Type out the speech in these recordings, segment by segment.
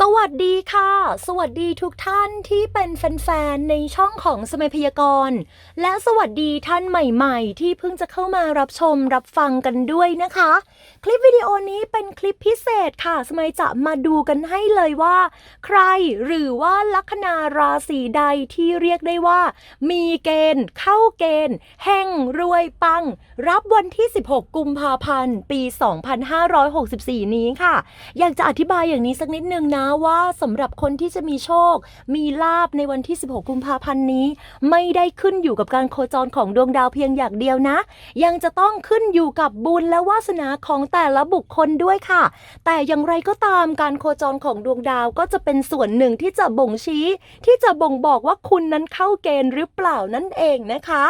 สวัสดีค่ะ สวัสดีทุกท่านที่เป็นแฟนๆ ในช่องของสมัยพยากรณ์ และสวัสดีท่านใหม่ๆ ที่เพิ่งจะเข้ามารับชมรับฟังกันด้วยนะคะ คลิปวิดีโอนี้เป็นคลิปพิเศษค่ะ สมัยจะมาดูกันให้เลยว่า ใครหรือว่าลัคนาราศีใดที่เรียกได้ว่า มีเกณฑ์ เข้าเกณฑ์แห่งรวยปัง รับวันที่ 16 กุมภาพันธ์ ปี 2564 นี้ค่ะ อยากจะอธิบายอย่างนี้สักนิดนึงนะว่าสำหรับคนที่จะมีโชค มีลาบในวันที่ 16 กุมภาพันธ์นี้ ไม่ได้ขึ้นอยู่กับการโคจรของดวงดาวเพียงอย่างเดียวนะ ยังจะต้องขึ้นอยู่กับบุญและวาสนาของแต่ละบุคคลด้วยค่ะ แต่อย่างไรก็ตามการโคจรของดวงดาวก็จะเป็นส่วนหนึ่งที่จะบ่งชี้ ที่จะบ่งบอกว่าคุณนั้นเข้าเกณฑ์หรือเปล่านั่นเองนะคะ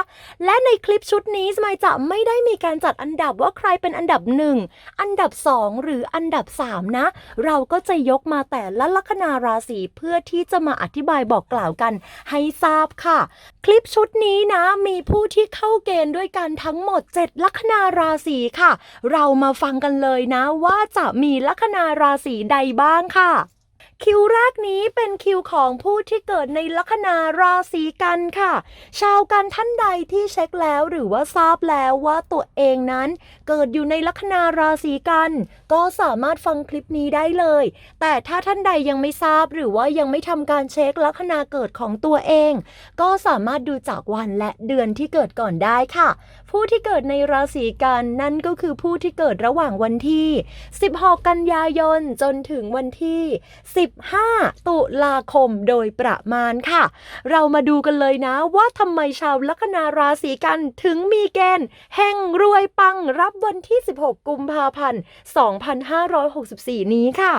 และในคลิปชุดนี้สมัยจะไม่ได้มีการจัดอันดับว่าใครเป็นอันดับหนึ่งอันดับสองหรืออันดับสามนะ เราก็จะยกมาแต่ละลัคนาราศีเพื่อที่จะมาอธิบายบอกกล่าวกันให้ทราบค่ะ คลิปชุดนี้นะมีผู้ที่เข้าเกณฑ์ด้วยกันทั้งหมด 7 ลัคนาราศีค่ะ เรามาฟังกันเลยนะว่าจะมีลัคนาราศีใดบ้างค่ะ คิวแรกนี้เป็นคิวของผู้ที่เกิดในลัคนาราศีกันค่ะ ชาวกันท่านใดที่เช็คแล้วหรือว่าทราบแล้วว่าตัวเองนั้น เกิดอยู่ในลัคนาราศีกัน ก็สามารถฟังคลิปนี้ได้เลย แต่ถ้าท่านใดยังไม่ทราบหรือว่ายังไม่ทำการเช็คลัคนาเกิดของตัวเอง ก็สามารถดูจากวันและเดือนที่เกิดก่อนได้ค่ะ ผู้ที่เกิดในราศีกันนั่นก็คือผู้ที่เกิดระหว่างวันที่ 16 กันยายนจนถึงวันที่ 15 ตุลาคมโดยประมาณค่ะ เรามาดูกันเลยนะว่าทำไมชาวลัคนาราศีกันถึงมีเกณฑ์แห่งรวยปังรับวันที่ 16 กุมภาพันธ์ 2564 นี้ค่ะ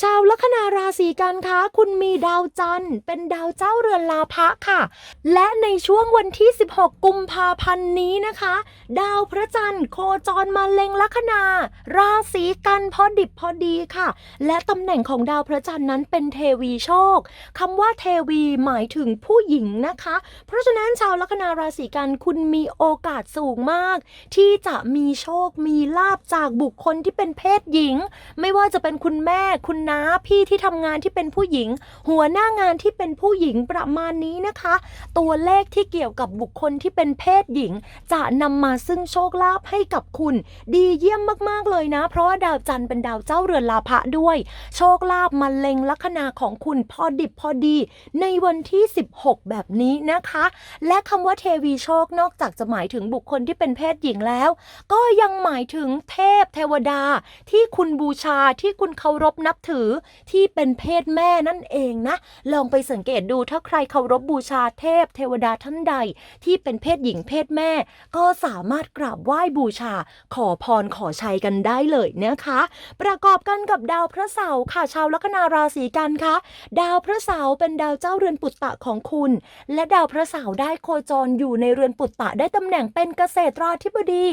ชาวลัคนาราศีกันคะคุณมีดาวจันทร์เป็นดาวเจ้าเรือนลาภะค่ะ และในช่วงวันที่ 16 กุมภาพันธ์นี้นะคะดาวพระจันทร์โคจรมาเล็งลัคนา ราศีกันพอดิบพอดีค่ะ และตำแหน่งของดาวพระจันทร์นั้นเป็นเทวีโชคคำว่าเทวีหมายถึงผู้หญิงนะคะ เพราะฉะนั้นชาวลัคนาราศีกันคุณมีโอกาสสูงมาก ที่จะมีโชคมีลาบจากบุคคลที่เป็นเพศหญิง ไม่ว่าจะเป็นคุณแม่คุณน้าพี่ที่ทำงานที่เป็นผู้หญิง หัวหน้างานที่เป็นผู้หญิงประมาณนี้นะคะ ตัวเลขที่เกี่ยวกับบุคคลที่เป็นเพศหญิง จะนำมาซึ่งโชคลาภให้กับคุณ ดีเยี่ยมมากๆเลยนะ เพราะว่าดาวจันทร์เป็นดาวเจ้าเรือนลาภะด้วย โชคลาภมาเล็งลัคนาของคุณพอดิบพอดี ในวันที่ 16 แบบนี้นะคะ และคำว่าเทวีโชคนอกจากจะหมายถึงบุคคลที่เป็นเพศหญิงแล้ว ก็ยังหมายถึงเทพเทวดา ที่คุณบูชาที่คุณเคารพนับถือที่เป็นเพศแม่นั่นเองนะ ลองไปสังเกตดูถ้าใครเคารพบูชาเทพเทวดาท่านใด ที่เป็นเพศหญิงเพศแม่ ก็สามารถกราบไหว้บูชา ขอพรขอชัยกันได้เลยนะคะ ประกอบกันกับดาวพระเสาร์ค่ะชาวลัคนาราศีกันคะดาวพระเสาร์เป็นดาวเจ้าเรือนปุตตะของคุณ และดาวพระเสาร์ได้โคจรอยู่ในเรือนปุตตะได้ตำแหน่งเป็นเกษตราธิบดี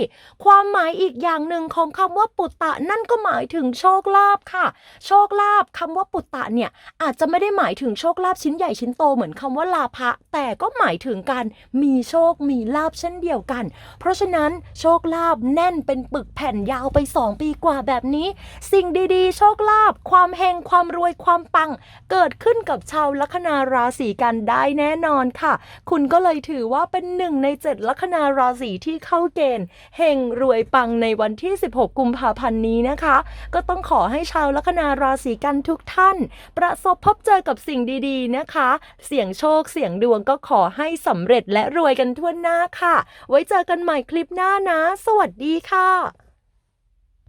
ความหมายอีกอย่างหนึ่งของคำว่าปุตตะนั่นก็หมายถึงโชคลาภค่ะ โชคลาภคำว่าปุตตะเนี่ยอาจจะไม่ได้หมายถึงโชคลาภชิ้นใหญ่ชิ้นโตเหมือนคำว่าลาภะแต่ก็หมายถึงการมีโชคมีลาภเช่นเดียวกันเพราะฉะนั้นโชคลาภแน่นเป็นปึกแผ่นยาวไป 2 ปีกว่าแบบนี้ สิ่งดีๆ โชคลาภความเฮงความรวยความปัง เกิดขึ้นกับชาวลัคนาราศีกันได้แน่นอนค่ะ คุณก็เลยถือว่าเป็นหนึ่งในเจ็ดลัคนาราศีที่เข้าเกณฑ์เฮงรวยปังในวันที่ 16 กุมภาพันธ์นี้นะคะ ก็ต้องขอให้ชาวลัคนาราศีกันทุกท่าน ประสบพบเจอกับสิ่งดีๆนะคะ เสี่ยงโชคเสี่ยงดวงก็ขอให้สำเร็จและรวยกันทั่วหน้าค่ะ ไว้เจออกันใหม่คลิปหน้านะ สวัสดีค่ะ